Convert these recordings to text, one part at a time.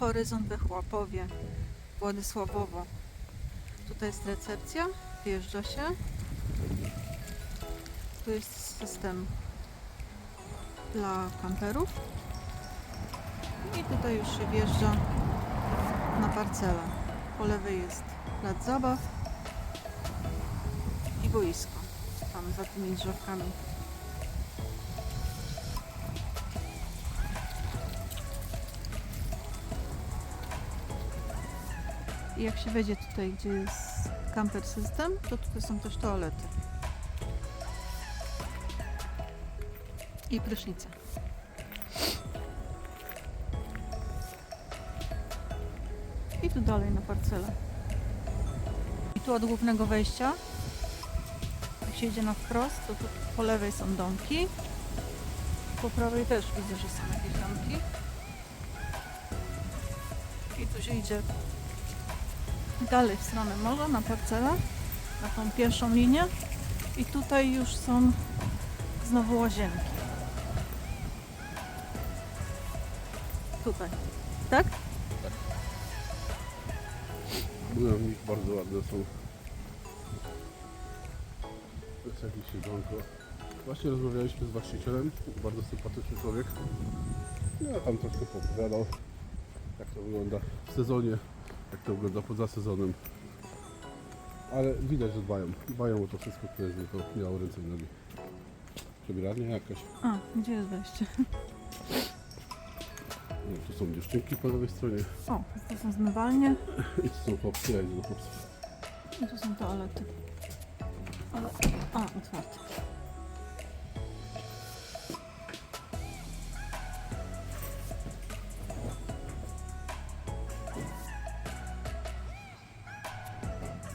Horyzont we Władysławowo. Tutaj jest recepcja, wjeżdża się. Tu jest system dla kamperów. I tutaj już się wjeżdża na parcelę. Po lewej jest plac zabaw i boisko. Tam za tymi drzewkami. Jak się wejdzie tutaj, gdzie jest camper system, to tutaj są też toalety. I prysznice. I tu dalej na parcelę. I tu od głównego wejścia, jak się idzie na wprost, to tu po lewej są domki. Po prawej też widzę, że są jakieś domki. I tu się idzie dalej w stronę morza, na parcelę, na tą pierwszą linię. I tutaj już są znowu łazienki. Tutaj. Tak? No, ich bardzo ładne są. To jest jakieś siedzonko. Właśnie rozmawialiśmy z właścicielem, bardzo sympatyczny człowiek. No, tam troszkę opowiadał, jak to wygląda w sezonie, jak to wygląda poza sezonem. Ale widać, że dbają. Dbają o to wszystko, które jest tylko miało ręce i nogi. Przebieralnia jakaś. A, gdzie jest wejście? No, tu są dziewczynki po lewej stronie O, to są zmywalnie i tu są chłopcy, ja idę do chłopców. i tu są toalety. Ale... A, otwarte.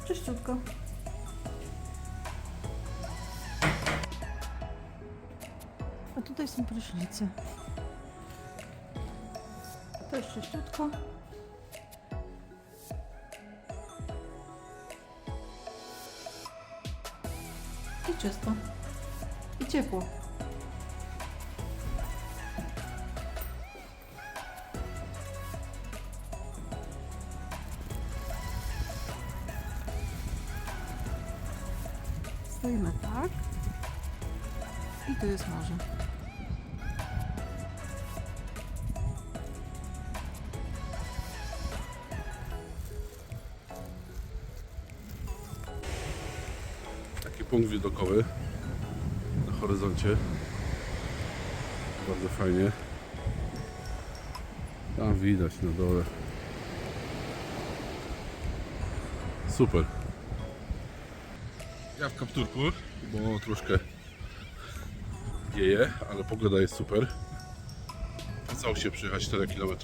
Czyściutko. A tutaj są prysznice. Też czyściutko. I czysto. I ciepło. Stoimy tak. I tu jest morze. Taki punkt widokowy na horyzoncie. Bardzo fajnie. Tam widać na dole. Super. Ja w kapturku, bo troszkę wieje, ale pogoda jest super. Opłacało się przyjechać 4 km.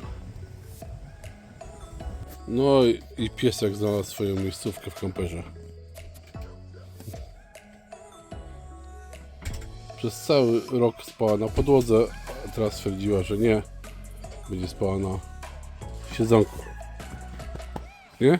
No i, i piesek znalazł swoją miejscówkę w kamperze. Przez cały rok spała na podłodze, a teraz stwierdziła, że nie. Będzie spała na siedzonku. Nie?